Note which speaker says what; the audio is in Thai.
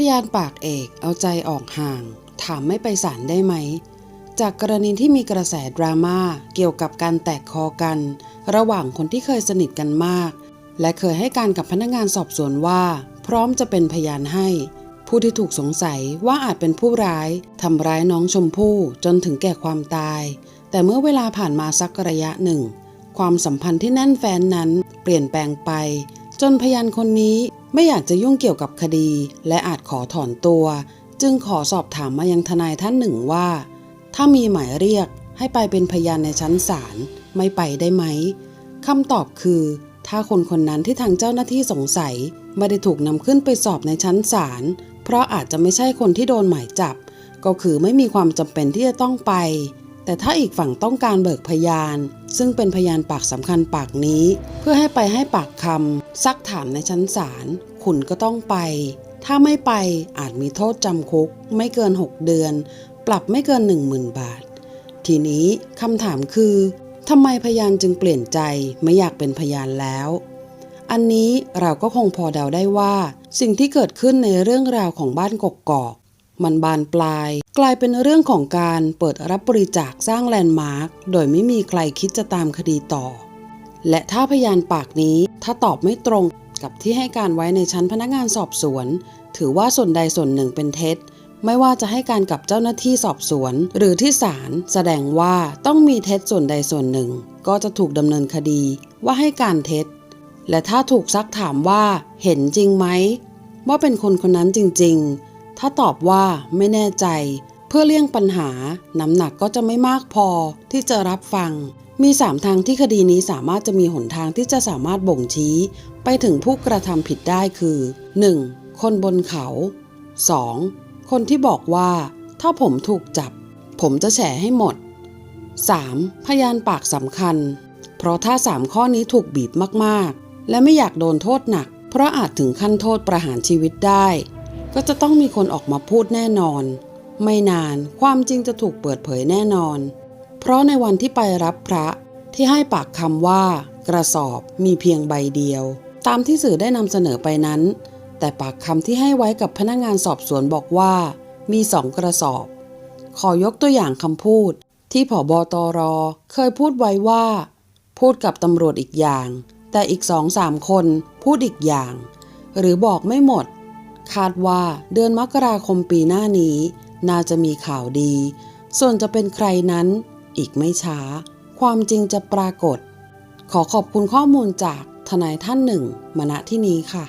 Speaker 1: พยานปากเอกเอาใจออกห่าง ถามไม่ไปศาลได้ไหม จากกรณีที่มีกระแสดราม่าเกี่ยวกับการแตกคอกัน ระหว่างคนที่เคยสนิทกันมาก และเคยให้การกับพนักงานสอบสวนว่า พร้อมจะเป็นพยานให้ ผู้ที่ถูกสงสัยว่าอาจเป็นผู้ร้ายทำร้ายน้องชมพู่จนถึงแก่ความตาย แต่เมื่อเวลาผ่านมาสักระยะหนึ่ง ความสัมพันธ์ที่แน่นแฟนนั้นเปลี่ยนแปลงไป จนพยานคนนี้ ไม่อยากจะยุ่งเกี่ยวกับคดี และอาจขอถอนตัว จึงขอสอบถามมายังทนายท่านหนึ่งว่า ถ้ามีหมายเรียกให้ไปเป็นพยานในชั้นศาลไม่ไปได้ไหมคำตอบคือ ถ้าคนคนนั้นที่ทางเจ้าหน้าที่สงสัยไม่ได้ถูกนำขึ้นไปสอบในชั้นศาลเพราะอาจจะไม่ใช่คนที่โดนหมายจับ ก็คือไม่มีความจำเป็นที่จะต้องไป แต่ถ้าอีกฝั่งต้องการเบิกพยาน ซึ่งเป็นพยานปากสำคัญปากนี้ เพื่อให้ไปให้ปากคำซักถามในชั้นศาลคุณก็ต้องไป ถ้าไม่ไปอาจมีโทษจำคุก ไม่เกิน 6 เดือน ปรับไม่เกิน 10,000 บาท ทีนี้คำถามคือทำไมพยานจึงเปลี่ยนใจไม่อยากเป็นพยานแล้ว อันนี้เราก็คงพอเดาได้ว่า สิ่งที่เกิดขึ้นในเรื่องราวของบ้านกกอก มันบานปลาย กลายเป็นเรื่องของการเปิดรับบริจาคสร้างแลนด์มาร์คโดยไม่มีใครคิดจะตามคดีต่อ และถ้าพยานปากนี้ถ้าตอบไม่ตรงกับที่ให้การไว้ในชั้นพนักงานสอบสวน ถือว่าส่วนใดส่วนหนึ่งเป็นเท็จ ไม่ว่าจะให้การกับเจ้าหน้าที่สอบสวน หรือที่ศาลแสดงว่าต้องมีเท็จส่วนใดส่วนหนึ่ง ก็จะถูกดำเนินคดีว่าให้การเท็จ และถ้าถูกซักถามว่าเห็นจริงไหมว่าเป็นคนคนนั้นจริง ๆ ถ้าตอบว่าไม่แน่ใจ เพื่อเลี่ยงปัญหา น้ำหนักก็จะไม่มากพอที่จะรับฟัง มีสามทางที่คดีนี้สามารถจะมีหนทางที่จะสามารถบ่งชี้ ไปถึงผู้กระทำผิดได้คือ 1. คนบนเขา 2. คนที่บอกว่า ถ้าผมถูกจับ ผมจะแฉให้หมด 3. พยานปากสำคัญ เพราะถ้าสามข้อนี้ถูกบีบมากๆ และไม่อยากโดนโทษหนัก เพราะอาจถึงขั้นโทษประหารชีวิตได้ ก็จะต้องมีคนออกมาพูดแน่นอน ไม่นานความจริงจะถูกเปิดเผยแน่นอน เพราะในวันที่ไปรับพระที่ให้ปากคำว่า กระสอบมีเพียงใบเดียว ตามที่สื่อได้นำเสนอไปนั้น แต่ปากคำที่ให้ไว้กับพนักงานสอบสวนบอกว่า มีสองกระสอบ ขอยกตัวอย่างคำพูด ที่ผบตรเคยพูดไว้ว่า พูดกับตำรวจอีกอย่าง แต่อีกสองสามคนพูดอีกอย่าง หรือบอกไม่หมด คาดว่าเดือนมกราคมปีหน้านี้ น่าจะมีข่าวดี ส่วนจะเป็นใครนั้น อีกไม่ช้า ความจริงจะปรากฏ ขอขอบคุณข้อมูลจากทนายท่านหนึ่งมาณที่นี้ค่ะ